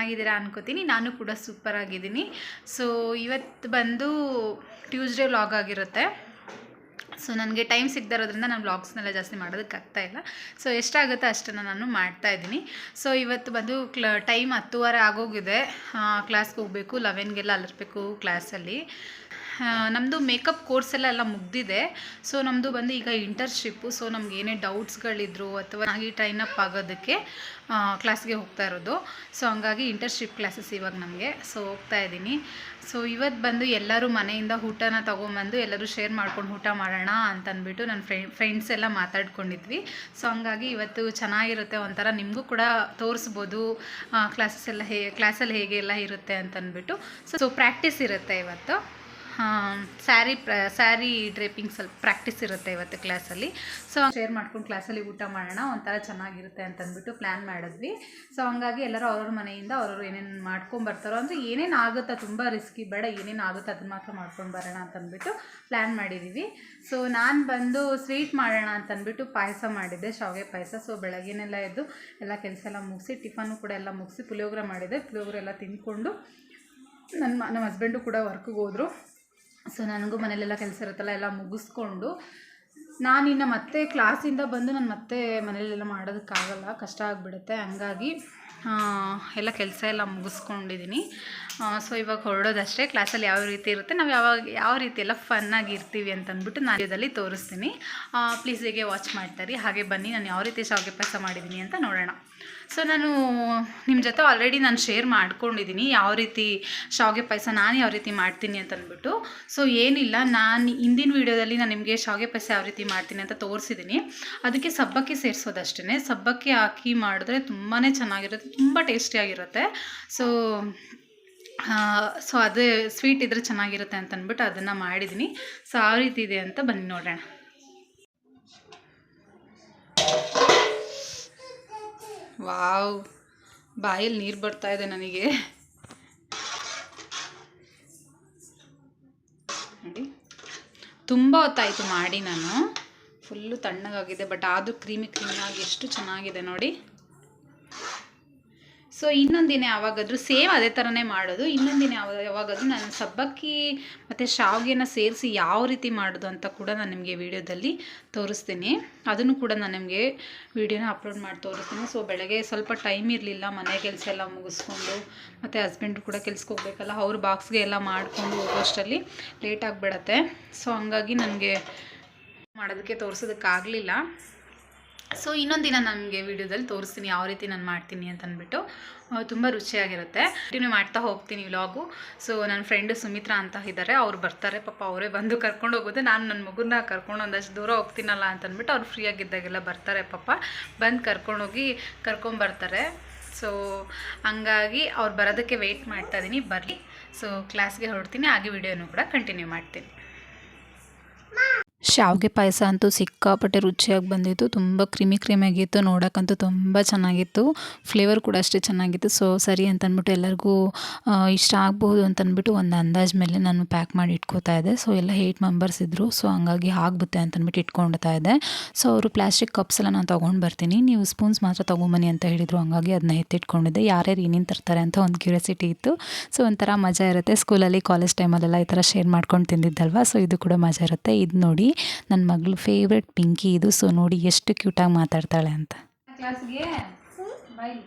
ಚೆನ್ನಾಗಿದ್ದೀರಾ ಅನ್ಕೋತೀನಿ. ನಾನು ಕೂಡ ಸೂಪರ್ ಆಗಿದ್ದೀನಿ. ಸೊ ಇವತ್ತು ಬಂದು ಟ್ಯೂಸ್ಡೇ ವ್ಲಾಗ್ ಆಗಿರುತ್ತೆ. ಸೊ ನನಗೆ ಟೈಮ್ ಸಿಗದೇ ಇರೋದ್ರಿಂದ ನಾನು ವ್ಲಾಗ್ಸ್ನೆಲ್ಲ ಜಾಸ್ತಿ ಮಾಡೋದಕ್ಕೆ ಆಗ್ತಾ ಇಲ್ಲ. ಸೊ ಎಷ್ಟಾಗುತ್ತೆ ಅಷ್ಟನ್ನು ನಾನು ಮಾಡ್ತಾ ಇದ್ದೀನಿ. ಸೊ ಇವತ್ತು ಬಂದು ಕ್ಲ ಟೈಮ್ ಹತ್ತುವರೆ ಆಗೋಗಿದೆ. ಕ್ಲಾಸ್ಗೆ ಹೋಗಬೇಕು ಲೆವೆನ್ಗೆಲ್ಲ ಅಲ್ಲಿರಬೇಕು ಕ್ಲಾಸಲ್ಲಿ ನಮ್ಮದು ಮೇಕಪ್ ಕೋರ್ಸ್ ಎಲ್ಲ ಎಲ್ಲ ಮುಗ್ದಿದೆ. ಸೊ ನಮ್ಮದು ಬಂದು ಈಗ ಇಂಟರ್ನ್ಶಿಪ್ಪು ಸೊ ನಮ್ಗೆ ಏನೇ ಡೌಟ್ಸ್ಗಳಿದ್ರು ಅಥವಾ ಆಗಿ ಟ್ರೈನ್ ಅಪ್ ಆಗೋದಕ್ಕೆ ಕ್ಲಾಸ್ಗೆ ಹೋಗ್ತಾ ಇರೋದು. ಸೊ ಹಂಗಾಗಿ ಇಂಟರ್ನ್ಶಿಪ್ ಕ್ಲಾಸಸ್ ಇವಾಗ ನಮಗೆ. ಸೊ ಹೋಗ್ತಾ ಇದ್ದೀನಿ. ಸೊ ಇವತ್ತು ಬಂದು ಎಲ್ಲರೂ ಮನೆಯಿಂದ ಊಟನ ತೊಗೊಂಬಂದು ಎಲ್ಲರೂ ಶೇರ್ ಮಾಡ್ಕೊಂಡು ಊಟ ಮಾಡೋಣ ಅಂತ ಅಂದ್ಬಿಟ್ಟು ನನ್ನ ಫ್ರೆಂಡ್ ಫ್ರೆಂಡ್ಸ್ ಎಲ್ಲ ಮಾತಾಡ್ಕೊಂಡಿದ್ವಿ. ಸೊ ಹಂಗಾಗಿ ಇವತ್ತು ಚೆನ್ನಾಗಿರುತ್ತೆ ಒಂಥರ ನಿಮಗೂ ಕೂಡ ತೋರಿಸ್ಬೋದು ಕ್ಲಾಸಸ್ ಎಲ್ಲ ಹೇ ಕ್ಲಾಸಲ್ಲಿ ಹೇಗೆ ಎಲ್ಲ ಇರುತ್ತೆ ಅಂತಂದ್ಬಿಟ್ಟು. ಸೊ ಸೊ ಪ್ರಾಕ್ಟೀಸ್ ಇರುತ್ತೆ ಇವತ್ತು. ಸ್ಯಾರಿ ಪ್ರ, ಸ್ಯಾರಿ ಡ್ರೇಪಿಂಗ್ ಸ್ವಲ್ಪ ಪ್ರಾಕ್ಟೀಸ್ ಇರುತ್ತೆ ಇವತ್ತು ಕ್ಲಾಸಲ್ಲಿ ಸೊ ಶೇರ್ ಮಾಡ್ಕೊಂಡು ಕ್ಲಾಸಲ್ಲಿ ಊಟ ಮಾಡೋಣ, ಒಂಥರ ಚೆನ್ನಾಗಿರುತ್ತೆ ಅಂತಂದ್ಬಿಟ್ಟು ಪ್ಲ್ಯಾನ್ ಮಾಡಿದ್ವಿ. ಸೊ ಹಂಗಾಗಿ ಎಲ್ಲರೂ ಅವ್ರವ್ರ ಮನೆಯಿಂದ ಅವ್ರವ್ರು ಏನೇನು ಮಾಡ್ಕೊಂಡು ಬರ್ತಾರೋ, ಅಂದರೆ ಏನೇನು ಆಗುತ್ತೆ ತುಂಬ ರಿಸ್ಕಿ ಬೇಡ, ಏನೇನು ಆಗುತ್ತೆ ಅದನ್ನ ಮಾತ್ರ ಮಾಡ್ಕೊಂಡು ಬರೋಣ ಅಂತಂದ್ಬಿಟ್ಟು ಪ್ಲ್ಯಾನ್ ಮಾಡಿದ್ದೀವಿ ಸೊ ನಾನು ಬಂದು ಸ್ವೀಟ್ ಮಾಡೋಣ ಅಂತಂದ್ಬಿಟ್ಟು ಪಾಯಸ ಮಾಡಿದ್ದೆ, ಶಾವಿಗೆ ಪಾಯಸ. ಸೊ ಬೆಳಗ್ಗೆನೆಲ್ಲ ಎದ್ದು ಎಲ್ಲ ಕೆಲಸ ಎಲ್ಲ ಮುಗಿಸಿ ಟಿಫನ್ನು ಕೂಡ ಎಲ್ಲ ಮುಗಿಸಿ ಪುಳಿಯೋಗ್ರೆ ಮಾಡಿದೆ. ಪುಳಿಯೋಗ್ರೆ ಎಲ್ಲ ತಿಂದ್ಕೊಂಡು ನನ್ನ ನಮ್ಮ ಹಸ್ಬೆಂಡು ಕೂಡ ವರ್ಕ್ಗೆ ಹೋದರು. ಸೊ ನನಗೂ ಮನೇಲೆಲ್ಲ ಕೆಲಸ ಇರುತ್ತಲ್ಲ, ಎಲ್ಲ ಮುಗಿಸ್ಕೊಂಡು ನಾನಿನ್ನು ಮತ್ತೆ ಕ್ಲಾಸಿಂದ ಬಂದು ನಾನು ಮತ್ತೆ ಮನೇಲೆಲ್ಲ ಮಾಡೋದಕ್ಕಾಗಲ್ಲ, ಕಷ್ಟ ಆಗಿಬಿಡುತ್ತೆ. ಹಂಗಾಗಿ ಎಲ್ಲ ಕೆಲಸ ಎಲ್ಲ ಮುಗಿಸ್ಕೊಂಡಿದ್ದೀನಿ ಸೊ ಇವಾಗ ಹೊರಡೋದಷ್ಟೇ ಕ್ಲಾಸಲ್ಲಿ ಯಾವ ರೀತಿ ಇರುತ್ತೆ? ನಾವು ಯಾವಾಗ ಯಾವ ರೀತಿ ಎಲ್ಲ ಫನ್ನಾಗಿ ಇರ್ತೀವಿ ಅಂತ ಅಂದ್ಬಿಟ್ಟು ನಾನು ಇದರಲ್ಲಿ ತೋರಿಸ್ತೀನಿ. ಪ್ಲೀಸ್ ಹೇಗೆ ವಾಚ್ ಮಾಡ್ತಾರೆ. ಹಾಗೆ ಬನ್ನಿ. ನಾನು ಯಾವ ರೀತಿ ಶಾವಿಗೆ ಪಾಯಸ ಮಾಡಿದ್ದೀನಿ ಅಂತ ನೋಡೋಣ. ಸೊ ನಾನು ನಿಮ್ಮ ಜೊತೆ ಆಲ್ರೆಡಿ ನಾನು ಶೇರ್ ಮಾಡ್ಕೊಂಡಿದ್ದೀನಿ ಯಾವ ರೀತಿ ಶಾವಿಗೆ ಪಾಯಸ ನಾನು ಯಾವ ರೀತಿ ಮಾಡ್ತೀನಿ ಅಂತ ಅಂದ್ಬಿಟ್ಟು ಸೊ ಏನಿಲ್ಲ, ನಾನು ಹಿಂದಿನ ವೀಡಿಯೋದಲ್ಲಿ ನಾನು ನಿಮಗೆ ಶಾವಿಗೆ ಪಾಯಸ ಯಾವ ರೀತಿ ಮಾಡ್ತೀನಿ ಅಂತ ತೋರಿಸಿದ್ದೀನಿ ಅದಕ್ಕೆ ಸಬ್ಬಕ್ಕಿ ಸೇರಿಸೋದಷ್ಟೇ ಸಬ್ಬಕ್ಕಿ ಹಾಕಿ ಮಾಡಿದ್ರೆ ತುಂಬಾ ಚೆನ್ನಾಗಿರುತ್ತೆ, ತುಂಬ ಟೇಸ್ಟಿಯಾಗಿರುತ್ತೆ ಸೊ ಸೊ ಅದೇ ಸ್ವೀಟ್ ಇದ್ರೆ ಚೆನ್ನಾಗಿರುತ್ತೆ ಅಂತ ಅಂದ್ಬಿಟ್ಟು ಅದನ್ನು ಮಾಡಿದ್ದೀನಿ ಸೊ ಆ ರೀತಿ ಇದೆ ಅಂತ ಬನ್ನಿ ನೋಡೋಣ. ವಾವ್, ಬಾಯಲ್ಲಿ ನೀರು ಬರ್ತಾ ಇದೆ ನನಗೆ. ನೋಡಿ, ತುಂಬ ಹೊತ್ತಾಯಿತು ಮಾಡಿ ನಾನು. ಫುಲ್ಲು ತಣ್ಣಗಾಗಿದೆ ಬಟ್ ಆದರೂ ಕ್ರೀಮಿ ಕ್ರೀಮಿಯಾಗಿ ಎಷ್ಟು ಚೆನ್ನಾಗಿದೆ ನೋಡಿ. ಸೊ ಇನ್ನೊಂದಿನ ಯಾವಾಗಾದರೂ ಸೇಮ್ ಅದೇ ಥರನೇ ಮಾಡೋದು. ಇನ್ನೊಂದಿನ ಯಾವ, ಯಾವಾಗಾದರೂ ನಾನು ಸಬ್ಬಕ್ಕಿ ಮತ್ತು ಶಾವಿಗೆನ ಸೇರಿಸಿ ಯಾವ ರೀತಿ ಮಾಡೋದು ಅಂತ ಕೂಡ ನಾನು ನಿಮಗೆ ವಿಡಿಯೋದಲ್ಲಿ ತೋರಿಸ್ತೀನಿ. ಅದನ್ನು ಕೂಡ ನಾನು ನಿಮಗೆ ವೀಡಿಯೋನ ಅಪ್ಲೋಡ್ ಮಾಡಿ ತೋರಿಸ್ತೀನಿ. ಸೊ ಬೆಳಗ್ಗೆ ಸ್ವಲ್ಪ ಟೈಮ್ ಇರಲಿಲ್ಲ, ಮನೆ ಕೆಲಸ ಎಲ್ಲ ಮುಗಿಸ್ಕೊಂಡು ಮತ್ತು ಹಸ್ಬೆಂಡ್ ಕೂಡ ಕೆಲ್ಸಕ್ಕೆ ಹೋಗ್ಬೇಕಲ್ಲ, ಅವ್ರ ಬಾಕ್ಸ್ಗೆ ಎಲ್ಲ ಮಾಡಿಕೊಂಡು ಹೋಗೋಷ್ಟರಲ್ಲಿ ಲೇಟ್ ಆಗಿಬಿಡತ್ತೆ. ಸೊ ಹಂಗಾಗಿ ನನಗೆ ಮಾಡೋದಕ್ಕೆ ತೋರಿಸೋದಕ್ಕಾಗಲಿಲ್ಲ. ಸೊ ದಿನ ನನಗೆ ವಿಡಿಯೋದಲ್ಲಿ ತೋರಿಸ್ತೀನಿ ಯಾವ ರೀತಿ ನಾನು ಮಾಡ್ತೀನಿ ಅಂತ ಅಂದ್ಬಿಟ್ಟು ತುಂಬ ರುಚಿಯಾಗಿರುತ್ತೆ. ಕಂಟಿನ್ಯೂ ಮಾಡ್ತಾ ಹೋಗ್ತೀನಿ ವ್ಲಾಗು ಸೊ ನನ್ನ ಫ್ರೆಂಡು ಸುಮಿತ್ರಾ ಅಂತ ಇದ್ದಾರೆ ಅವ್ರು ಬರ್ತಾರೆ. ಪಾಪ ಅವರೇ ಬಂದು ಕರ್ಕೊಂಡು ಹೋಗೋದು. ನಾನು ನನ್ನ ಮಗುನ ಕರ್ಕೊಂಡು ಒಂದಷ್ಟು ದೂರ ಹೋಗ್ತೀನಲ್ಲ ಅಂತ ಅಂದ್ಬಿಟ್ಟು ಅವ್ರು ಫ್ರೀ ಆಗಿದ್ದಾಗೆಲ್ಲ ಬರ್ತಾರೆ ಪಾಪ. ಬಂದು ಕರ್ಕೊಂಡೋಗಿ ಕರ್ಕೊಂಬರ್ತಾರೆ ಸೊ ಹಂಗಾಗಿ ಅವ್ರು ಬರೋದಕ್ಕೆ ವೆಯ್ಟ್ ಮಾಡ್ತಾ ಇದ್ದೀನಿ ಬರಲಿ. ಸೊ ಕ್ಲಾಸ್ಗೆ ಹೊರಡ್ತೀನಿ. ಹಾಗೆ ವಿಡಿಯೋನೂ ಕೂಡ ಕಂಟಿನ್ಯೂ ಮಾಡ್ತೀನಿ. ಶಾವಿಗೆ ಪಾಯಸ ಅಂತೂ ಸಿಕ್ಕಾಪಟ್ಟೆ ರುಚಿಯಾಗಿ ಬಂದಿತ್ತು. ತುಂಬ ಕ್ರಿಮಿ ಕ್ರಿಮಿಯಾಗಿತ್ತು, ನೋಡೋಕ್ಕಂತೂ ತುಂಬ ಚೆನ್ನಾಗಿತ್ತು. ಫ್ಲೇವರ್ ಕೂಡ ಅಷ್ಟೇ ಚೆನ್ನಾಗಿತ್ತು. ಸೊ ಸರಿ ಅಂತ ಅಂದ್ಬಿಟ್ಟು ಎಲ್ಲರಿಗೂ ಇಷ್ಟ ಆಗ್ಬೋದು ಅಂತ ಅಂದ್ಬಿಟ್ಟು ಒಂದು ಅಂದಾಜು ಮೇಲೆ ನಾನು ಪ್ಯಾಕ್ ಮಾಡಿ ಇಟ್ಕೋತಾ ಇದ್ದೆ. ಸೊ ಎಲ್ಲ ಏಯ್ಟ್ ಮೆಂಬರ್ಸ್ ಇದ್ದರು ಸೊ ಹಂಗಾಗಿ ಆಗ್ಬಿಡುತ್ತೆ ಅಂತ ಅಂದ್ಬಿಟ್ಟು ಇಟ್ಕೊಳ್ತಾ ಇದ್ದೆ. ಸೊ ಅವರು ಪ್ಲಾಸ್ಟಿಕ್ ಕಪ್ಸ್ ಎಲ್ಲ ನಾನು ತೊಗೊಂಡು ಬರ್ತೀನಿ. ನೀವು ಸ್ಪೂನ್ಸ್ ಮಾತ್ರ ತೊಗೊಂಬನ್ನಿ ಅಂತ ಹೇಳಿದರು. ಹಂಗಾಗಿ ಅದನ್ನ ಎತ್ತಿಟ್ಕೊಂಡಿದ್ದೆ. ಯಾರ್ಯಾರು ಏನೇನು ತರ್ತಾರೆ ಅಂತ ಒಂದು ಕ್ಯೂರಿಯಾಸಿಟಿ ಇತ್ತು. ಸೊ ಒಂಥರ ಮಜಾ ಇರುತ್ತೆ. ಸ್ಕೂಲಲ್ಲಿ ಕಾಲೇಜ್ ಟೈಮಲ್ಲೆಲ್ಲ ಈ ಥರ ಶೇರ್ ಮಾಡ್ಕೊಂಡು ತಿಂದಿದ್ದಲ್ವ? ಸೊ ಇದು ಕೂಡ ಮಜಾ ಇರುತ್ತೆ. ಇದು ನೋಡಿ ನನ್ನ ಮಗಳು ಫೇವ್ರೆಟ್ ಪಿಂಕಿ ಇದು. ಸೊ ನೋಡಿ ಎಷ್ಟು ಕ್ಯೂಟಾಗಿ ಮಾತಾಡ್ತಾಳೆ ಅಂತ. ಕ್ಲಾಸ್ಗೆ? ಬಾಯ್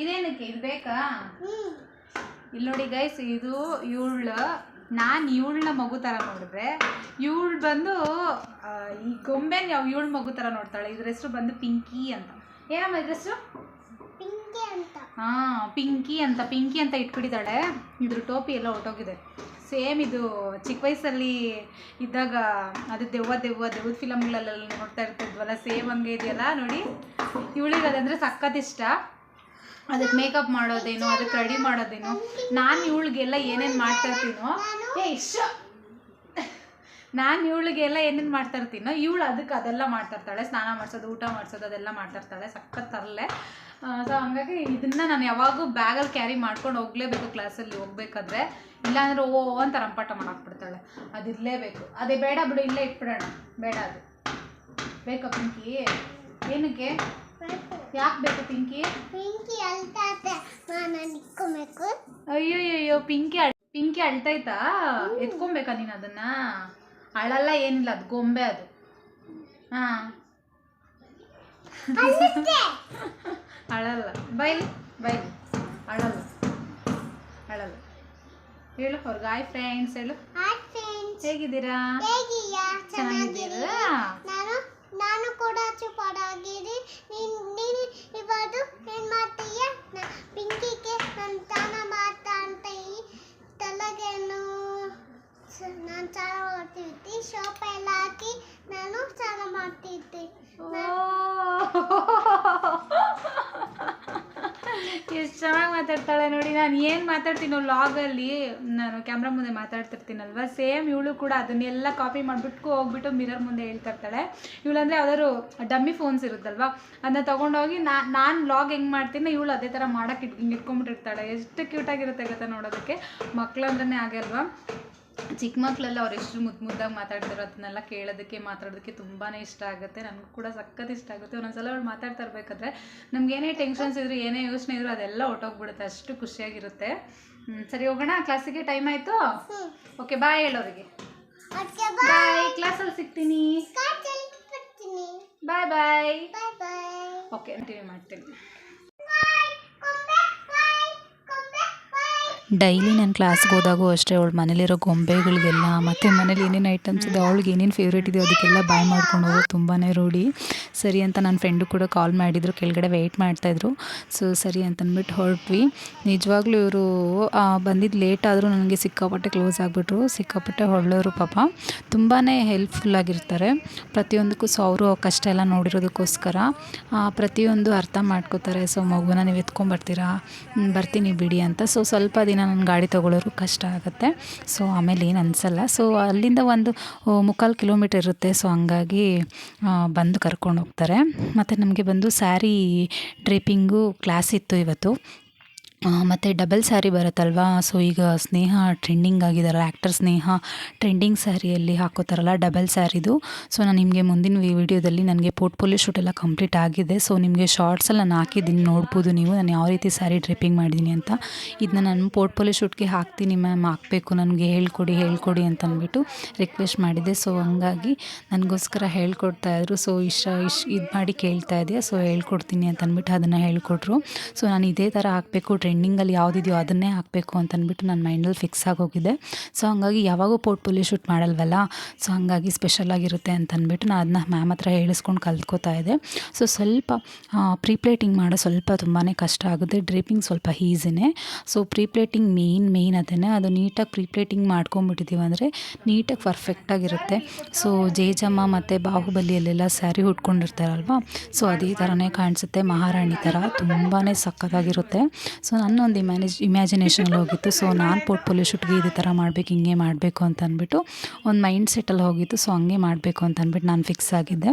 ಇದೇನಕ್ಕೆ? ಇದು ಬೇಕಾ? ಇಲ್ಲಿ ನೋಡಿ ಗೈಸ್ ಇದು ಇವಳ ನಾನು ಇವಳನ್ನ ಮಗು ಥರ ನೋಡಿದ್ರೆ ಇವಳು ಬಂದು ಈ ಗೊಂಬೆನ ಯಾವ ಇವಳು ಮಗು ಥರ ನೋಡ್ತಾಳೆ. ಇದ್ರ ಹೆಸರು ಬಂದು ಪಿಂಕಿ ಅಂತ. ಏನಮ್ಮ ಇದ್ರ ಹೆಸರು? ಪಿಂಕಿ ಅಂತ ಹಾಂ, ಪಿಂಕಿ ಅಂತ ಪಿಂಕಿ ಅಂತ ಇಟ್ಬಿಟ್ಟಿದ್ದಾಳೆ. ಇದ್ರ ಟೋಪಿ ಎಲ್ಲ ಹೊರಟೋಗಿದೆ. ಸೇಮ್ ಇದು ಚಿಕ್ಕ ವಯಸ್ಸಲ್ಲಿ ಇದ್ದಾಗ ಅದು ದೆವ್ವ ದೆವ್ವ, ದೆವ್ವದ ಫಿಲಮ್ಗಳಲ್ಲೆಲ್ಲ ನೋಡ್ತಾ ಇರ್ತಿದ್ವಲ್ಲ, ಸೇಮ್ ಹಂಗೆ ಇದೆಯಲ್ಲ ನೋಡಿ. ಇವಳಿಗೆ ಅದಂದರೆ ಸಖತ್ ಇಷ್ಟ. ಅದಕ್ಕೆ ಮೇಕಪ್ ಮಾಡೋದೇನು ಅದಕ್ಕೆ ರೆಡಿ ಮಾಡೋದೇನು. ನಾನು ಇವಳಿಗೆಲ್ಲ ಏನೇನು ಮಾಡ್ತಾ ಇರ್ತೀನೋ ಇಷ್ಟ. ನಾನು ಇವಳಿಗೆಲ್ಲ ಏನೇನು ಮಾಡ್ತಾ ಇರ್ತೀನೋ, ಇವಳು ಅದಕ್ಕೆ ಅದೆಲ್ಲ ಮಾಡ್ತಾ ಇರ್ತಾಳೆ. ಸ್ನಾನ ಮಾಡಿಸೋದು, ಊಟ ಮಾಡಿಸೋದು, ಅದೆಲ್ಲ ಮಾಡ್ತಾ ಇರ್ತಾಳೆ. ಸಖತ್ ತರಲೆ. ಸೊ ಹಂಗಾಗಿ ಇದನ್ನ ನಾನು ಯಾವಾಗೂ ಬ್ಯಾಗಲ್ಲಿ ಕ್ಯಾರಿ ಮಾಡ್ಕೊಂಡು ಹೋಗ್ಲೇಬೇಕು ಕ್ಲಾಸಲ್ಲಿ ಹೋಗ್ಬೇಕಾದ್ರೆ. ಇಲ್ಲಾಂದ್ರೆ ಓ ಅಂತ ರಂಪಾಟ ಮಾಡಾಕ್ಬಿಡ್ತಾಳೆ. ಅದು ಇರಲೇಬೇಕು. ಅದೇ ಬೇಡ ಬಿಡು ಇಲ್ಲೇ ಇಟ್ಬಿಡೋಣ. ಬೇಡ ಅದು. ಬೇಕಾ ಪಿಂಕಿ? ಏನಕ್ಕೆ? ಯಾಕೆ ಬೇಕು ಪಿಂಕಿ? ಪಿಂಕಿ ಅಯ್ಯೋ ಅಯ್ಯೋ ಪಿಂಕಿ ಅಳ್ ಪಿಂಕಿ ಅಳ್ತೈತಾ? ಎತ್ಕೊಬೇಕಾ ನೀನು ಅದನ್ನ? ಅಳಲ್ಲ ಏನಿಲ್ಲ ಅದು ಗೊಂಬೆ ಅದು. ಹಾಂ. ಅಳಲ್ಲ. ಬೈಲಿ ಬೈಲಿ. ಅಳಲ್ಲ. ಅಳಲ್ಲ. ಹೇಳು ಅವ್ರಿಗೆ ಹಾಯ್ ಫ್ರೆಂಡ್ಸ್ ಹೇಳು. ಹೇಗಿದ್ದೀರಾ? ಹೇಗಿಯಾ ಚೆನ್ನಾಗಿದ್ದೀರಾ? ನಾನು ನಾನು ಕೂಡ ಚುಪಾಡಾಗಿರಿ ನೀನು ಇವಾಗ ಏನು ಮಾಡ್ತೀಯ? ಪಿಂಕಿಗೆ ನನ್ನ ತಾನ ಮಾಡ್ತಾ ಅಂತ ಈ ತಲೆಗೇನು ನಾನು ಸ್ನಾನ ಮಾಡ್ತಿದ್ದೆ ಸೋಪ್ ಎಲ್ಲ ಹಾಕಿ ನಾನು ಸ್ನಾನ ಮಾಡ್ತಿದ್ದೆ. ಎಷ್ಟು ಚೆನ್ನಾಗಿ ಮಾತಾಡ್ತಾಳೆ ನೋಡಿ ನಾನು ಏನು ಮಾತಾಡ್ತೀನೋ ಲಾಗಲ್ಲಿ ನಾನು ಕ್ಯಾಮ್ರಾ ಮುಂದೆ ಮಾತಾಡ್ತಿರ್ತೀನಲ್ವ? ಸೇಮ್ ಇವಳು ಕೂಡ ಅದನ್ನೆಲ್ಲ ಕಾಪಿ ಮಾಡಿಬಿಟ್ಟು ಹೋಗ್ಬಿಟ್ಟು ಮಿರರ್ ಮುಂದೆ ಹೇಳ್ತಾ ಇರ್ತಾಳೆ. ಇವಳಂದರೆ ಯಾವ್ದಾದ್ರು ಡಮ್ಮಿ ಫೋನ್ಸ್ ಇರುತ್ತಲ್ವಾ? ಅದನ್ನ ತೊಗೊಂಡೋಗಿ ನಾ ನಾನು ಲಾಗ್ ಹೆಂಗೆ ಮಾಡ್ತೀನಿ ಇವಳು ಅದೇ ಥರ ಹಿಂಗೆ ಇಟ್ಕೊಂಡ್ಬಿಟ್ಟಿರ್ತಾಳೆ. ಎಷ್ಟು ಕ್ಯೂಟಾಗಿರುತ್ತೆ ಗೊತ್ತಾ ನೋಡೋದಕ್ಕೆ? ಮಕ್ಳು ಅಂದ್ರೆ ಆಗಲ್ವಾ ಚಿಕ್ಕ ಮಕ್ಕಳೆಲ್ಲ ಅವ್ರು ಎಷ್ಟು ಮುದ್ದು ಮುದ್ದಾಗಿ ಮಾತಾಡ್ತಾರೋ ಅದನ್ನೆಲ್ಲ ಕೇಳೋದಕ್ಕೆ ಮಾತಾಡೋದಕ್ಕೆ ತುಂಬಾ ಇಷ್ಟ ಆಗುತ್ತೆ. ನನಗೂ ಕೂಡ ಸಖತ್ ಇಷ್ಟ ಆಗುತ್ತೆ. ಒಂದೊಂದ್ಸಲ ಅವ್ರು ಮಾತಾಡ್ತಾ ಇರಬೇಕಾದ್ರೆ ನಮ್ಗೆ ಏನೇ ಟೆನ್ಷನ್ಸ್ ಇದ್ರು ಏನೇ ಯೋಚನೆ ಇದ್ರು ಅದೆಲ್ಲ ಹೊಟ್ಟೋಗ್ಬಿಡುತ್ತೆ ಅಷ್ಟು ಖುಷಿಯಾಗಿರುತ್ತೆ. ಸರಿ ಹೋಗೋಣ. ಕ್ಲಾಸಿಗೆ ಟೈಮ್ ಆಯಿತು? ಓಕೆ ಬಾಯ್ ಹೇಳೋರಿಗೆ. ಬಾಯ್. ಕ್ಲಾಸಲ್ಲಿ ಸಿಗ್ತೀನಿ. ಬಾಯ್ ಬಾಯ್. ಓಕೆ ಮಾಡ್ತೀನಿ ಬಾಯ್ ಕೊಂಬೆ ಬಾಯ್ ಕೊಂಬೆ ಬಾಯ್ ಡೈಲಿ ನಾನು ಕ್ಲಾಸ್ಗೆ ಹೋದಾಗೂ ಅಷ್ಟೇ, ಅವಳು ಮನೇಲಿರೋ ಗೊಂಬೆಗಳಿಗೆಲ್ಲ, ಮತ್ತು ಮನೇಲಿ ಏನೇನು ಐಟಮ್ಸ್ ಇದೆ, ಅವಳಿಗೆ ಏನೇನು ಫೇವ್ರೇಟ್ ಇದೆಯೋ ಅದಕ್ಕೆಲ್ಲ ಬಾಯ್ ಮಾಡ್ಕೊಂಡು ಹೋಗೋದು ತುಂಬಾ ರೂಢಿ. ಸರಿ ಅಂತ ನನ್ನ ಫ್ರೆಂಡು ಕೂಡ ಕಾಲ್ ಮಾಡಿದ್ರು, ಕೆಳಗಡೆ ವೆಯ್ಟ್ ಮಾಡ್ತಾಯಿದ್ರು ಸೊ ಸರಿ ಅಂತಂದ್ಬಿಟ್ಟು ಹೊರಟ್ವಿ. ನಿಜವಾಗ್ಲೂ ಇವರು ಬಂದಿದ್ದು ಲೇಟ್ ಆದರೂ ನನಗೆ ಸಿಕ್ಕಾಪಟ್ಟೆ ಕ್ಲೋಸ್ ಆಗಿಬಿಟ್ರು. ಸಿಕ್ಕಾಪಟ್ಟೆ ಹೊಳ್ಳೋರು ಪಾಪ. ತುಂಬಾ ಹೆಲ್ಪ್ಫುಲ್ ಆಗಿರ್ತಾರೆ. ಪ್ರತಿಯೊಂದಕ್ಕೂ ಸೊ ಅವರು ಕಷ್ಟ ಎಲ್ಲ ನೋಡಿರೋದಕ್ಕೋಸ್ಕರ ಪ್ರತಿಯೊಂದು ಅರ್ಥ ಮಾಡ್ಕೋತಾರೆ. ಸೊ ಮಗುನ ನೀವು ಎತ್ಕೊಂಡ್ಬರ್ತೀರಾ ಬರ್ತೀನಿ ಬಿಡಿ ಅಂತ. ಸೊ ಸ್ವಲ್ಪ ದಿನ ನನ್ನ ಗಾಡಿ ತೊಗೊಳೋರು ಕಷ್ಟ ಆಗುತ್ತೆ. ಸೊ ಆಮೇಲೆ ಏನು ಅನಿಸಲ್ಲ. ಸೊ ಅಲ್ಲಿಂದ ಒಂದು ಮುಕ್ಕಾಲು ಕಿಲೋಮೀಟರ್ ಇರುತ್ತೆ. ಸೊ ಹಂಗಾಗಿ ಬಂದು ಕರ್ಕೊಂಡು ಹೋಗ್ತಾರೆ. ಮತ್ತು ನಮಗೆ ಬಂದು ಸ್ಯಾರಿ ಡ್ರೇಪಿಂಗು ಕ್ಲಾಸ್ ಇತ್ತು ಇವತ್ತು. ಮತ್ತು ಡಬಲ್ ಸ್ಯಾರಿ ಬರುತ್ತಲ್ವಾ? ಸೊ ಈಗ ಸ್ನೇಹ ಟ್ರೆಂಡಿಂಗ್ ಆಗಿದ್ದಾರೆ ಆ್ಯಕ್ಟರ್ ಸ್ನೇಹ ಟ್ರೆಂಡಿಂಗ್ ಸ್ಯಾರಿಯಲ್ಲಿ ಹಾಕೋತಾರಲ್ಲ ಡಬಲ್ ಸ್ಯಾರಿದು. ಸೊ ನಾನು ನಿಮಗೆ ಮುಂದಿನ ವಿಡಿಯೋದಲ್ಲಿ ನನಗೆ ಪೋರ್ಟ್ಫೋಲಿಯೋ ಶೂಟ್ ಎಲ್ಲ ಕಂಪ್ಲೀಟ್ ಆಗಿದೆ. ಸೊ ನಿಮಗೆ ಶಾರ್ಟ್ಸಲ್ಲಿ ನಾನು ಹಾಕಿದ್ದೀನಿ. ನೋಡ್ಬೋದು ನೀವು. ನಾನು ಯಾವ ರೀತಿ ಸ್ಯಾರಿ ಡ್ರಿಪ್ಪಿಂಗ್ ಮಾಡಿದ್ದೀನಿ ಅಂತ. ಇದನ್ನ ನಾನು ಪೋರ್ಟ್ಫೋಲಿಯೋ ಶೂಟ್ಗೆ ಹಾಕ್ತೀನಿ ಮ್ಯಾಮ್ ಹಾಕಬೇಕು. ನನಗೆ ಹೇಳ್ಕೊಡಿ ಹೇಳ್ಕೊಡಿ ಅಂತ ಅಂದ್ಬಿಟ್ಟು ರಿಕ್ವೆಸ್ಟ್ ಮಾಡಿದೆ. ಸೊ ಹಂಗಾಗಿ ನನಗೋಸ್ಕರ ಹೇಳ್ಕೊಡ್ತಾ ಇದ್ರು. ಸೊ ಇಷ್ಟ, ಇಶ್ ಇದು ಮಾಡಿ ಕೇಳ್ತಾ ಇದೆಯಾ. ಸೊ ಹೇಳ್ಕೊಡ್ತೀನಿ ಅಂತ ಅಂದ್ಬಿಟ್ಟು ಅದನ್ನು ಹೇಳ್ಕೊಟ್ರು. ಸೊ ನಾನು ಇದೇ ಥರ ಹಾಕಬೇಕು. ಟ್ರೆಂಡಿಂಗಲ್ಲಿ ಯಾವುದಿದೆಯೋ ಅದನ್ನೇ ಹಾಕಬೇಕು ಅಂತ ಅಂದ್ಬಿಟ್ಟು ನನ್ನ ಮೈಂಡಲ್ಲಿ ಫಿಕ್ಸ್ ಆಗೋಗಿದೆ. ಸೊ ಹಂಗಾಗಿ ಯಾವಾಗೂ ಪೋರ್ಟ್ಫೋಲಿಯೋ ಶೂಟ್ ಮಾಡಲ್ವಲ್ಲ? ಸೊ ಹಂಗಾಗಿ ಸ್ಪೆಷಲ್ ಆಗಿರುತ್ತೆ ಅಂತ ಅಂದ್ಬಿಟ್ಟು ನಾನು ಅದನ್ನ ಮ್ಯಾಮ್ ಹತ್ರ ಹೇಳಿಸ್ಕೊಂಡು ಕಲ್ತ್ಕೋತಾ ಇದ್ದೆ. ಸೊ ಸ್ವಲ್ಪ ಪ್ರೀಪ್ಲೇಟಿಂಗ್ ಮಾಡೋ ಸ್ವಲ್ಪ ತುಂಬಾ ಕಷ್ಟ ಆಗುತ್ತೆ. ಡ್ರೀಪಿಂಗ್ ಸ್ವಲ್ಪ ಈಸಿನೇ ಸೊ ಪ್ರೀಪ್ಲೇಟಿಂಗ್ ಮೇಯ್ನ್ ಮೇಯ್ನ್ ಅದನ್ನೇ. ಅದು ನೀಟಾಗಿ ಪ್ರೀಪ್ಲೇಟಿಂಗ್ ಮಾಡ್ಕೊಂಬಿಟ್ಟಿದ್ದೀವಿ ಅಂದರೆ ನೀಟಾಗಿ ಪರ್ಫೆಕ್ಟಾಗಿರುತ್ತೆ ಸೊ ಜೇಜಮ್ಮ ಮತ್ತು ಬಾಹುಬಲಿಯಲ್ಲೆಲ್ಲ ಸ್ಯಾರಿ ಉಟ್ಕೊಂಡಿರ್ತಾರಲ್ವ? ಸೊ ಅದೇ ಥರನೇ ಕಾಣಿಸುತ್ತೆ. ಮಹಾರಾಣಿ ಥರ ತುಂಬಾ ಸಖತ್ತಾಗಿರುತ್ತೆ. ಸೊ ನನ್ನೊಂದು ಇಮ್ಯಾನೇಜ್ ಇಮ್ಯಾಜಿನೇಷನಲ್ಲಿ ಹೋಗಿತ್ತು. ಸೊ ನಾನು ಪೋರ್ಟ್ಫೋಲಿಯೋ ಶೂಟ್ಗೆ ಇದೇ ಥರ ಮಾಡಬೇಕು, ಹಿಂಗೆ ಮಾಡಬೇಕು ಅಂತ ಅಂದ್ಬಿಟ್ಟು ಒಂದು ಮೈಂಡ್ ಸೆಟ್ಟಲ್ಲಿ ಹೋಗಿತ್ತು. ಸೊ ಹಂಗೆ ಮಾಡಬೇಕು ಅಂತ ಅಂದ್ಬಿಟ್ಟು ನಾನು ಫಿಕ್ಸ್ ಆಗಿದ್ದೆ.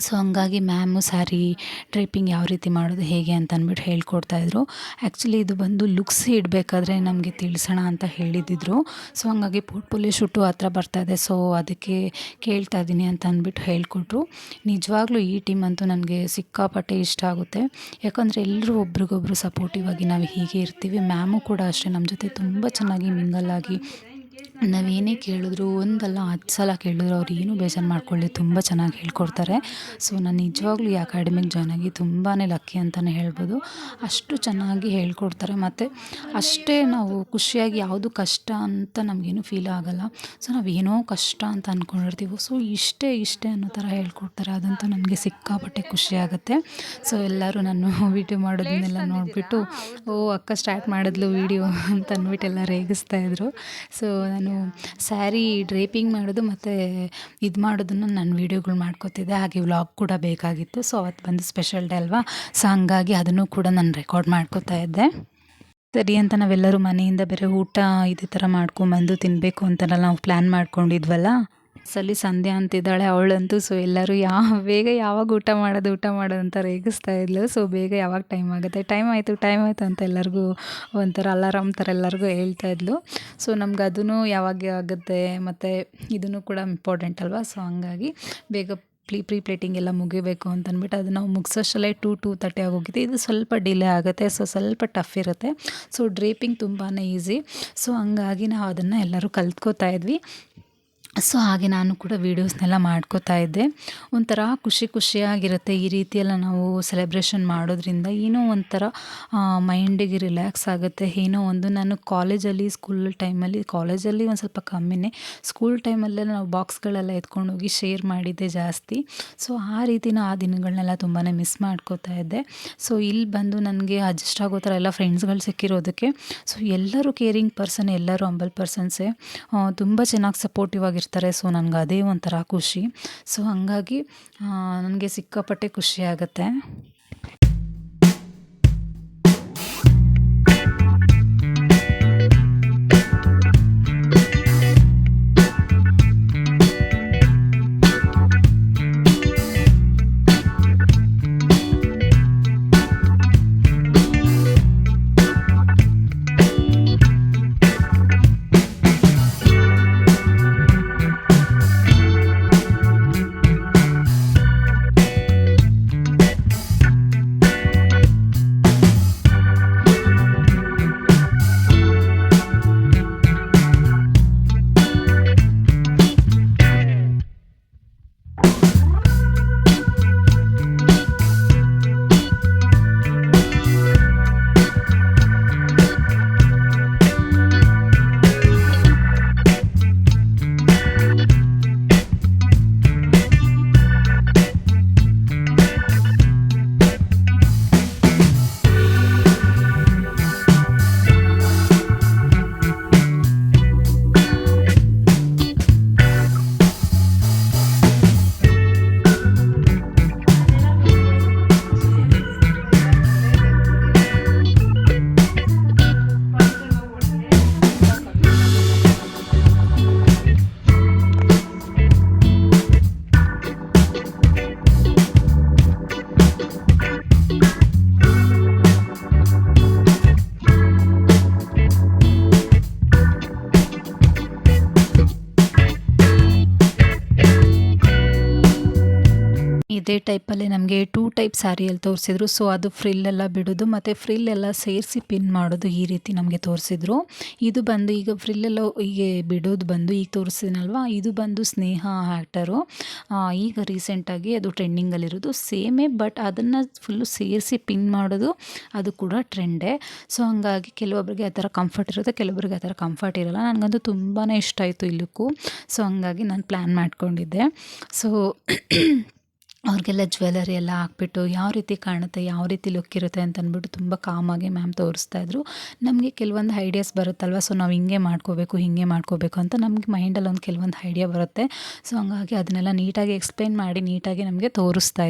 ಸೊ ಹಂಗಾಗಿ ಮ್ಯಾಮು ಸ್ಯಾರಿ ಡ್ರೇಪಿಂಗ್ ಯಾವ ರೀತಿ ಮಾಡೋದು ಹೇಗೆ ಅಂತ ಅಂದ್ಬಿಟ್ಟು ಹೇಳ್ಕೊಡ್ತಾಯಿದ್ರು ಆ್ಯಕ್ಚುಲಿ ಇದು ಬಂದು ಲುಕ್ಸ್ ಇಡಬೇಕಾದ್ರೆ ನಮಗೆ ತಿಳಿಸೋಣ ಅಂತ ಹೇಳಿದ್ದಿದ್ರು ಸೊ ಹಂಗಾಗಿ ಪೋರ್ಟ್ಫೋಲಿಯೋ ಶೂಟು ಹತ್ರ ಬರ್ತಾಯಿದೆ ಸೊ ಅದಕ್ಕೆ ಕೇಳ್ತಾ ಇದ್ದೀನಿ ಅಂತ ಅಂದ್ಬಿಟ್ಟು ಹೇಳಿಕೊಟ್ರು. ನಿಜವಾಗ್ಲೂ ಈ ಟೀಮ್ ಅಂತೂ ನನಗೆ ಸಿಕ್ಕಾಪಟ್ಟೆ ಇಷ್ಟ ಆಗುತ್ತೆ. ಯಾಕಂದರೆ ಎಲ್ಲರೂ ಒಬ್ರಿಗೊಬ್ರು ಸಪೋರ್ಟಿವ್ ಆಗಿ ನಾವು ಹೀಗೆ ಇರ್ತೀವಿ. ಮ್ಯಾಮು ಕೂಡ ಅಷ್ಟೇ. ನಮ್ಮ ಜೊತೆ ತುಂಬ ಚೆನ್ನಾಗಿ ಮಿಂಗಲ್ ಆಗಿ ನಾವೇನೇ ಕೇಳಿದ್ರು ಒಂದಲ್ಲ ಹತ್ತು ಸಲ ಕೇಳಿದ್ರು ಅವ್ರು ಏನೂ ಬೇಜಾರು ಮಾಡ್ಕೊಳ್ಳಿ ತುಂಬ ಚೆನ್ನಾಗಿ ಹೇಳ್ಕೊಡ್ತಾರೆ. ಸೊ ನಾನು ನಿಜವಾಗ್ಲೂ ಈ ಅಕಾಡೆಮಿಗೆ ಜಾಯ್ನ್ ಆಗಿ ತುಂಬಾ ಲಕ್ಕಿ ಅಂತಲೇ ಹೇಳ್ಬೋದು. ಅಷ್ಟು ಚೆನ್ನಾಗಿ ಹೇಳ್ಕೊಡ್ತಾರೆ. ಮತ್ತು ಅಷ್ಟೇ ನಾವು ಖುಷಿಯಾಗಿ ಯಾವುದು ಕಷ್ಟ ಅಂತ ನಮಗೇನು ಫೀಲ್ ಆಗೋಲ್ಲ. ಸೊ ನಾವೇನೋ ಕಷ್ಟ ಅಂತ ಅಂದ್ಕೊಂಡಿರ್ತೀವೋ ಸೊ ಇಷ್ಟೇ ಇಷ್ಟೇ ಅನ್ನೋ ಥರ ಹೇಳ್ಕೊಡ್ತಾರೆ. ಅದಂತೂ ನನಗೆ ಸಿಕ್ಕಾಪಟ್ಟೆ ಖುಷಿ ಆಗುತ್ತೆ. ಸೊ ಎಲ್ಲರೂ ನಾನು ವೀಡಿಯೋ ಮಾಡೋದನ್ನೆಲ್ಲ ನೋಡಿಬಿಟ್ಟು ಓ ಅಕ್ಕ ಸ್ಟಾರ್ಟ್ ಮಾಡಿದ್ಲು ವೀಡಿಯೋ ಅಂತ ಅಂದ್ಬಿಟ್ಟು ಎಲ್ಲ ರೇಗಿಸ್ತಾ ಇದ್ರು. ಸೊ ನಾನು ಸ್ಯಾರಿ ಡ್ರೇಪಿಂಗ್ ಮಾಡೋದು ಮತ್ತು ಇದು ಮಾಡೋದನ್ನು ನಾನು ವೀಡಿಯೋಗಳು ಮಾಡ್ಕೋತಿದ್ದೆ. ಹಾಗೆ ವ್ಲಾಗ್ ಕೂಡ ಬೇಕಾಗಿತ್ತು. ಸೊ ಅವತ್ತು ಬಂದು ಸ್ಪೆಷಲ್ ಡೇ ಅಲ್ವಾ? ಸೊ ಹಂಗಾಗಿ ಅದನ್ನು ಕೂಡ ನಾನು ರೆಕಾರ್ಡ್ ಮಾಡ್ಕೋತಾ ಇದ್ದೆ. ಸರಿ ಅಂತ ನಾವೆಲ್ಲರೂ ಮನೆಯಿಂದ ಬೇರೆ ಊಟ ಇದೇ ಥರ ಮಾಡ್ಕೊಂಬಂದು ತಿನ್ನಬೇಕು ಅಂತೆಲ್ಲ ನಾವು ಪ್ಲ್ಯಾನ್ ಮಾಡ್ಕೊಂಡಿದ್ವಲ್ಲ? ಸಲಿ ಸಂಧ್ಯಾ ಅಂತಿದ್ದಾಳೆ, ಅವಳಂತೂ ಸೊ ಎಲ್ಲರೂ ಯಾವ ಬೇಗ ಯಾವಾಗ ಊಟ ಮಾಡೋದು ಊಟ ಮಾಡೋದು ಅಂತ ರೇಗಿಸ್ತಾ ಇದ್ಲು. ಸೊ ಬೇಗ ಯಾವಾಗ ಟೈಮ್ ಆಗುತ್ತೆ? ಟೈಮ್ ಆಯಿತು ಟೈಮ್ ಆಯಿತು ಅಂತ ಎಲ್ಲರಿಗೂ ಒಂಥರ ಅಲಾರಾಮ್ ಥರ ಎಲ್ಲರಿಗೂ ಹೇಳ್ತಾ ಇದ್ಲು. ಸೊ ನಮ್ಗೆ ಅದೂ ಯಾವಾಗ ಆಗುತ್ತೆ ಮತ್ತು ಇದೂ ಕೂಡ ಇಂಪಾರ್ಟೆಂಟ್ ಅಲ್ವಾ? ಸೊ ಹಂಗಾಗಿ ಬೇಗ ಪ್ಲೀ, ಪ್ರೀ ಪ್ಲೇಟಿಂಗ್ ಎಲ್ಲ ಮುಗಿಬೇಕು ಅಂತ ಅದು ನಾವು ಮುಗಿಸೋಷ್ಟಲ್ಲೇ ಟೂ ಟೂ ತರ್ಟಿ ಆಗೋಗಿದೆ. ಇದು ಸ್ವಲ್ಪ ಡಿಲೇ ಆಗುತ್ತೆ, ಸೊ ಸ್ವಲ್ಪ ಟಫ್ ಇರುತ್ತೆ. ಸೊ ಡ್ರೇಪಿಂಗ್ ತುಂಬಾ ಈಸಿ ಸೊ ಹಂಗಾಗಿ ನಾವು ಅದನ್ನು ಎಲ್ಲರೂ ಕಲ್ತ್ಕೋತಾ ಇದ್ವಿ. ಸೊ ಹಾಗೆ ನಾನು ಕೂಡ ವೀಡಿಯೋಸ್ನೆಲ್ಲ ಮಾಡ್ಕೋತಾ ಇದ್ದೆ. ಒಂಥರ ಖುಷಿ ಖುಷಿಯಾಗಿರುತ್ತೆ ಈ ರೀತಿಯೆಲ್ಲ ನಾವು ಸೆಲೆಬ್ರೇಷನ್ ಮಾಡೋದ್ರಿಂದ. ಏನೋ ಒಂಥರ ಮೈಂಡಿಗೆ ರಿಲ್ಯಾಕ್ಸ್ ಆಗುತ್ತೆ. ಏನೋ ಒಂದು ನಾನು ಕಾಲೇಜಲ್ಲಿ ಸ್ಕೂಲ್ ಟೈಮಲ್ಲಿ ಕಾಲೇಜಲ್ಲಿ ಒಂದು ಸ್ವಲ್ಪ ಕಮ್ಮಿನೇ. ಸ್ಕೂಲ್ ಟೈಮಲ್ಲೆಲ್ಲ ನಾವು ಬಾಕ್ಸ್ಗಳೆಲ್ಲ ಎತ್ಕೊಂಡೋಗಿ ಶೇರ್ ಮಾಡಿದ್ದೆ ಜಾಸ್ತಿ. ಸೊ ಆ ರೀತಿನ ಆ ದಿನಗಳನ್ನೆಲ್ಲ ತುಂಬಾ ಮಿಸ್ ಮಾಡ್ಕೋತಾ ಇದ್ದೆ. ಸೊ ಇಲ್ಲಿ ಬಂದು ನನಗೆ ಅಡ್ಜಸ್ಟ್ ಆಗೋ ಥರ ಎಲ್ಲ ಫ್ರೆಂಡ್ಸ್ಗಳು ಸಿಕ್ಕಿರೋದಕ್ಕೆ ಸೊ ಎಲ್ಲರೂ ಕೇರಿಂಗ್ ಪರ್ಸನ್ ಎಲ್ಲರೂ ಅಂಬಲ್ ಪರ್ಸನ್ಸೇ ತುಂಬ ಚೆನ್ನಾಗಿ ಸಪೋರ್ಟಿವ್ ಆಗಿರ್ತಾರೆ ಸೊ ನನಗೆ ಅದೇ ಒಂಥರ ಖುಷಿ. ಸೊ ಹಾಗಾಗಿ ನನಗೆ ಸಿಕ್ಕಾಪಟ್ಟೆ ಖುಷಿ ಆಗುತ್ತೆ. ಇದೇ ಟೈಪಲ್ಲಿ ನಮಗೆ ಟೂ ಟೈಪ್ ಸ್ಯಾರಿಯಲ್ಲಿ ತೋರಿಸಿದ್ರು. ಸೊ ಅದು ಫ್ರಿಲ್ಲೆಲ್ಲ ಬಿಡೋದು, ಮತ್ತು ಫ್ರಿಲ್ಲೆಲ್ಲ ಸೇರಿಸಿ ಪಿನ್ ಮಾಡೋದು ಈ ರೀತಿ ನಮಗೆ ತೋರಿಸಿದ್ರು. ಇದು ಬಂದು ಈಗ ಫ್ರಿಲ್ಲೆಲ್ಲ ಹೀಗೆ ಬಿಡೋದು ಬಂದು ಈಗ ತೋರಿಸಿದ್ನಲ್ವ? ಇದು ಬಂದು ಸ್ನೇಹ ಆ್ಯಕ್ಟರು ಈಗ ರೀಸೆಂಟಾಗಿ ಅದು ಟ್ರೆಂಡಿಂಗಲ್ಲಿರೋದು ಸೇಮೇ ಬಟ್ ಅದನ್ನು ಫುಲ್ಲು ಸೇರಿಸಿ ಪಿನ್ ಮಾಡೋದು, ಅದು ಕೂಡ ಟ್ರೆಂಡೇ ಸೊ ಹಂಗಾಗಿ ಕೆಲವೊಬ್ಬರಿಗೆ ಆ ಥರ ಕಂಫರ್ಟ್ ಇರುತ್ತೆ ಕೆಲವೊಬ್ಬರಿಗೆ ಆ ಥರ ಕಂಫರ್ಟ್ ಇರೋಲ್ಲ. ನನಗಂತೂ ತುಂಬಾ ಇಷ್ಟ ಆಯಿತು ಇಲ್ಲಕ್ಕೂ. ಲುಕ್ಕು ಸೊ ಹಂಗಾಗಿ ನಾನು ಪ್ಲ್ಯಾನ್ ಮಾಡ್ಕೊಂಡಿದ್ದೆ. ಸೊ ಅವ್ರಿಗೆಲ್ಲ ಜ್ಯುವೆಲರಿ ಎಲ್ಲ ಹಾಕ್ಬಿಟ್ಟು ಯಾವ ರೀತಿ ಕಾಣುತ್ತೆ, ಯಾವ ರೀತಿ ಲುಕ್ ಇರುತ್ತೆ ಅಂತ ಅಂದ್ಬಿಟ್ಟು ತುಂಬ ಕಾಮಾಗಿ ಮ್ಯಾಮ್ ತೋರಿಸ್ತಾ ಇದ್ರು. ನಮಗೆ ಕೆಲವೊಂದು ಐಡಿಯಾಸ್ ಬರುತ್ತಲ್ವ? ಸೊ ನಾವು ಹಿಂಗೆ ಮಾಡ್ಕೋಬೇಕು ಹಿಂಗೆ ಮಾಡ್ಕೋಬೇಕು ಅಂತ ನಮಗೆ ಮೈಂಡಲ್ಲಿ ಒಂದು ಕೆಲವೊಂದು ಐಡಿಯಾ ಬರುತ್ತೆ. ಸೊ ಹಂಗಾಗಿ ಅದನ್ನೆಲ್ಲ ನೀಟಾಗಿ ಎಕ್ಸ್ಪ್ಲೈನ್ ಮಾಡಿ, ನೀಟಾಗಿ ನಮಗೆ ತೋರಿಸ್ತಾ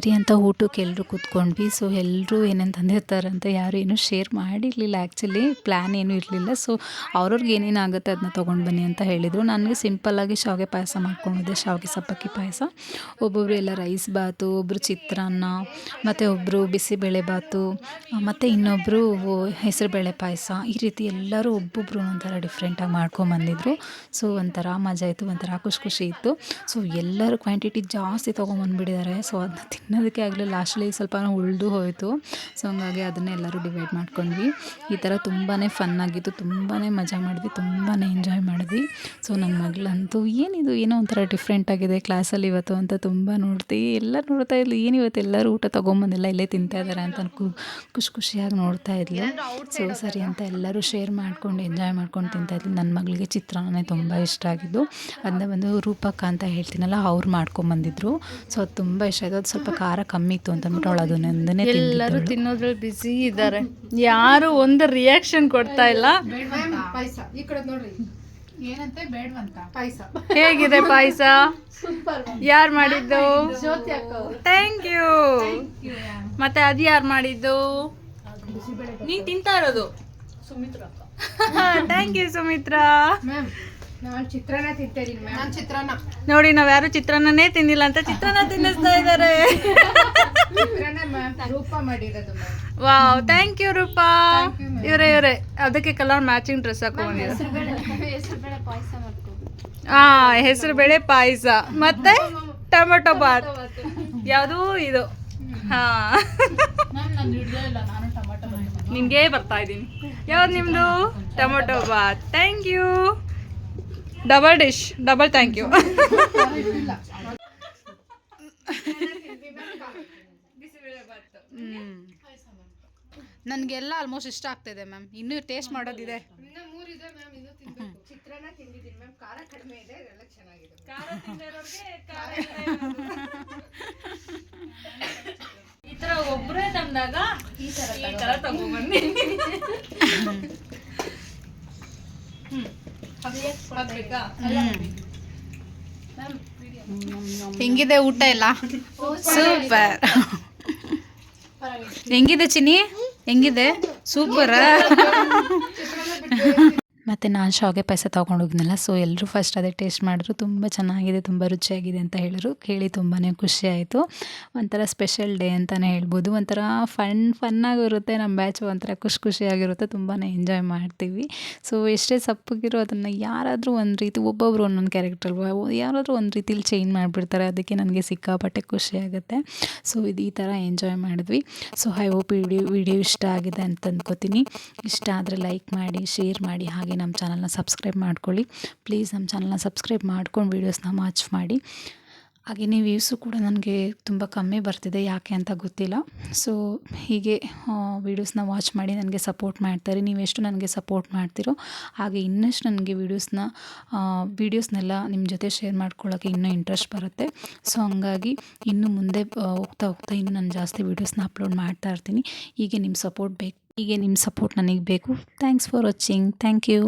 ಸರಿ ಅಂತ ಊಟಕ್ಕೆ ಎಲ್ಲರೂ ಕೂತ್ಕೊಂಡ್ವಿ. ಸೊ ಎಲ್ಲರೂ ಏನೇನು ತಂದಿರ್ತಾರಂತ ಯಾರು ಏನೂ ಶೇರ್ ಮಾಡಿರಲಿಲ್ಲ. ಆ್ಯಕ್ಚುಲಿ ಪ್ಲ್ಯಾನ್ ಏನೂ ಇರಲಿಲ್ಲ. ಸೊ ಅವ್ರವ್ರಿಗೆ ಏನೇನು ಆಗುತ್ತೆ ಅದನ್ನ ತೊಗೊಂಡು ಬನ್ನಿ ಅಂತ ಹೇಳಿದರು. ನನಗೆ ಸಿಂಪಲ್ಲಾಗಿ ಶಾವಿಗೆ ಪಾಯಸ ಮಾಡ್ಕೊಂಡಿದ್ದೆ ಶಾವಿಗೆ ಸಪ್ಪಕ್ಕಿ ಪಾಯಸ. ಒಬ್ಬೊಬ್ರು ಎಲ್ಲ ರೈಸ್ ಬಾತು ಒಬ್ಬರು ಚಿತ್ರಾನ್ನ, ಮತ್ತು ಒಬ್ಬರು ಬಿಸಿಬೇಳೆಬಾತು ಮತ್ತು ಇನ್ನೊಬ್ಬರು ಹೆಸರುಬೇಳೆ ಪಾಯಸ. ಈ ರೀತಿ ಎಲ್ಲರೂ ಒಬ್ಬೊಬ್ಬರು ಒಂಥರ ಡಿಫ್ರೆಂಟಾಗಿ ಮಾಡ್ಕೊಂಬಂದಿದ್ರು ಸೊ ಒಂಥರ ಮಜಾ ಇತ್ತು, ಒಂಥರ ಖುಷಿ ಖುಷಿ ಇತ್ತು. ಸೊ ಎಲ್ಲರೂ ಕ್ವಾಂಟಿಟಿ ಜಾಸ್ತಿ ತೊಗೊಂಬಂದ್ಬಿಟ್ಟಿದ್ದಾರೆ ಸೊ ಅದನ್ನ ತಿನ್ನೋದಕ್ಕೆ ಆಗಲಿ ಲಾಸ್ಟಲ್ಲಿ ಸ್ವಲ್ಪ ಉಳಿದು ಹೋಯಿತು. ಸೊ ಹಂಗಾಗಿ ಅದನ್ನೇ ಎಲ್ಲರೂ ಡಿವೈಡ್ ಮಾಡ್ಕೊಂಡ್ವಿ. ಈ ಥರ ತುಂಬಾ ಫನ್ನಾಗಿತ್ತು ತುಂಬಾ ಮಜಾ ಮಾಡಿದ್ವಿ ತುಂಬಾ ಎಂಜಾಯ್ ಮಾಡಿದ್ವಿ. ಸೊ ನನ್ನ ಮಗಳಂತೂ ಏನಿದು, ಏನೋ ಒಂಥರ ಡಿಫ್ರೆಂಟ್ ಆಗಿದೆ ಕ್ಲಾಸಲ್ಲಿ ಇವತ್ತು ಅಂತ ತುಂಬ ನೋಡ್ತೀವಿ ಎಲ್ಲ ನೋಡ್ತಾ ಇದ್ಲು ಏನು ಇವತ್ತು ಎಲ್ಲರೂ ಊಟ ತೊಗೊಂಬಂದಿಲ್ಲ ಇಲ್ಲೇ ತಿಂತಾ ಇದ್ದಾರೆ ಅಂತ ಖುಷಿ ಖುಷಿಯಾಗಿ ನೋಡ್ತಾ ಇದ್ಲು. ಸೊ ಸರಿ ಅಂತ ಎಲ್ಲರೂ ಶೇರ್ ಮಾಡ್ಕೊಂಡು ಎಂಜಾಯ್ ಮಾಡ್ಕೊಂಡು ತಿಂತಾ ಇದ್ಲು. ನನ್ನ ಮಗಳಿಗೆ ಚಿತ್ರಾನ್ನೇ ತುಂಬ ಇಷ್ಟ ಆಗಿದ್ದು. ಅದನ್ನ ಬಂದು ರೂಪಕ ಅಂತ ಹೇಳ್ತೀನಲ್ಲ, ಅವ್ರು ಮಾಡ್ಕೊಂಬಂದಿದ್ರು. ಸೊ ಅದು ತುಂಬ ಇಷ್ಟ ಆಯಿತು. ಅದು ಸ್ವಲ್ಪ ಖಾರ ಕಮ್ಮಿ ಇತ್ತು ಅಂತ ಅಂದ್ಬಿಟ್ಟು ಅವಳು ಅದನ್ನೇ ಎಲ್ಲರೂ ತಿನ್ನೋದ್ರಲ್ಲಿ ಬಿಸಿ ಇದ್ದಾರೆ. ಯಾರು ಒಂದು ರಿಯಾಕ್ಷನ್ ಕೊಡ್ತಾ ಇಲ್ಲ. ಏನಂತೆ ಬೇಡವಂತ ಪಾಯಸ ಹೇಗಿದೆ ಪಾಯಸ? ಯಾರು ಮಾಡಿದ್ದು? ಥ್ಯಾಂಕ್ ಯು ಮತ್ತೆ ಅದು ಯಾರು ಮಾಡಿದ್ದು? ನೀನ್ ತಿಂತಾ ಇರೋದು. Thank you Sumitra. ನೋಡಿ ನಾವ್ ಯಾರು ಚಿತ್ರಾನ್ನನೇ ತಿನ್ನಿಲ್ಲ ಅಂತ chitranna ತಿನ್ನಿಸ್ತಾ ma'am wow thank you Rupa. ಇವ್ರೆ ಇವ್ರೆ. ಅದಕ್ಕೆ ಕಲರ್ ಮ್ಯಾಚಿಂಗ್ ಡ್ರೆಸ್ ಹಾಕೊಂಡಿದ್ರು ಹಾ ಹೆಸರು ಬೇಳೆ ಪಾಯಸ ಮತ್ತೆ ಟೊಮೆಟೊ ಬಾತ್. ಯಾವುದು ಇದು. ಹಾ. ನಿಮ್ಗೆ ಬರ್ತಾ ಇದ್ದೀನಿ. ಯಾವ್ದು ನಿಮ್ದು? Tomato bath. Thank you double dish double thank you ನನಗೆಲ್ಲ ಆಲ್ಮೋಸ್ಟ್ ಇಷ್ಟ ಆಗ್ತಿದೆ ಮ್ಯಾಮ್ ಇನ್ನೂ ಟೇಸ್ಟ್ ಮಾಡೋದಿದೆ. ಈ ತರ ಒಬ್ಬರೇ ತಂದಾಗ ಈ ತರ ತಗೊಂಡ್ಬನ್ನಿ ಹೆಂಗಿದೆ ಊಟ ಎಲ್ಲ? ಸೂಪರ್. ಹೆಂಗಿದೆ ಚಿನಿ ಹೆಂಗಿದೆ? ಸೂಪರ್. ಮತ್ತು ನಾನು ಶಾವಿಗೆ ಪಾಯಸ ತೊಗೊಂಡೋಗಿದ್ನಲ್ಲ ಸೊ ಎಲ್ಲರೂ ಫಸ್ಟ್ ಅದೇ ಟೇಸ್ಟ್ ಮಾಡಿದ್ರು. ತುಂಬ ಚೆನ್ನಾಗಿದೆ, ತುಂಬ ರುಚಿಯಾಗಿದೆ ಅಂತ ಹೇಳಿದ್ರು. ಕೇಳಿ ತುಂಬಾ ಖುಷಿ ಆಯಿತು. ಒಂಥರ ಸ್ಪೆಷಲ್ ಡೇ ಅಂತಲೇ ಹೇಳ್ಬೋದು. ಒಂಥರ ಫನ್ ಫನ್ನಾಗಿರುತ್ತೆ ನಮ್ಮ ಬ್ಯಾಚ್ ಒಂಥರ ಖುಷಿ ಖುಷಿಯಾಗಿರುತ್ತೆ. ತುಂಬಾ ಎಂಜಾಯ್ ಮಾಡ್ತೀವಿ. ಸೊ ಎಷ್ಟೇ ಸಪ್ಪಗಿರೋ ಅದನ್ನು ಯಾರಾದರೂ ಒಂದು ರೀತಿ ಒಬ್ಬೊಬ್ಬರು ಒಂದೊಂದು ಕ್ಯಾರೆಕ್ಟರ್ ಯಾರಾದರೂ ಒಂದು ರೀತಿಲಿ ಚೇಂಜ್ ಮಾಡಿಬಿಡ್ತಾರೆ. ಅದಕ್ಕೆ ನನಗೆ ಸಿಕ್ಕಾಪಟ್ಟೆ ಖುಷಿ ಆಗುತ್ತೆ. ಸೊ ಇದು ಈ ಥರ ಎಂಜಾಯ್ ಮಾಡಿದ್ವಿ. So I hope video video ಇಷ್ಟ ಆಗಿದೆ ಅಂತ ಅಂದ್ಕೋತೀನಿ ಇಷ್ಟ ಆದರೆ ಲೈಕ್ ಮಾಡಿ ಶೇರ್ ಮಾಡಿ ಹಾಗೆ ನಮ್ಮ ಚಾನಲ್ನ ಸಬ್ಸ್ಕ್ರೈಬ್ ಮಾಡ್ಕೊಳ್ಳಿ. ಪ್ಲೀಸ್ ನಮ್ಮ ಚಾನಲ್ನ ಸಬ್ಸ್ಕ್ರೈಬ್ ಮಾಡ್ಕೊಂಡು ವೀಡಿಯೋಸ್ನ ವಾಚ್ ಮಾಡಿ. ಹಾಗೆಯೇ ವ್ಯೂಸು ಕೂಡ ನನಗೆ ತುಂಬ ಕಮ್ಮಿ ಬರ್ತಿದೆ, ಯಾಕೆ ಅಂತ ಗೊತ್ತಿಲ್ಲ. ಸೊ, ಹೀಗೆ ವೀಡಿಯೋಸ್ನ ವಾಚ್ ಮಾಡಿ ನನಗೆ ಸಪೋರ್ಟ್ ಮಾಡ್ತಾರೆ. ನೀವೆಷ್ಟು ನನಗೆ ಸಪೋರ್ಟ್ ಮಾಡ್ತೀರೋ ಹಾಗೆ ಇನ್ನಷ್ಟು ನನಗೆ ವೀಡಿಯೋಸ್ನ ವೀಡಿಯೋಸ್ನೆಲ್ಲ ನಿಮ್ಮ ಜೊತೆ ಶೇರ್ ಮಾಡ್ಕೊಳ್ಳೋಕ್ಕೆ ಇನ್ನೂ ಇಂಟ್ರೆಸ್ಟ್ ಬರುತ್ತೆ. ಸೊ, ಹಂಗಾಗಿ ಇನ್ನು ಮುಂದೆ ಹೋಗ್ತಾ ಹೋಗ್ತಾ ಇನ್ನು ನಾನು ಜಾಸ್ತಿ ವೀಡಿಯೋಸ್ನ ಅಪ್ಲೋಡ್ ಮಾಡ್ತಾ ಇರ್ತೀನಿ. ಹೀಗೆ ನಿಮ್ಮ ಸಪೋರ್ಟ್ ಬೇಕು. ಹೀಗೆ ನಿಮ್ಮ ಸಪೋರ್ಟ್ ನನಗೆ ಬೇಕು. Thanks for watching thank you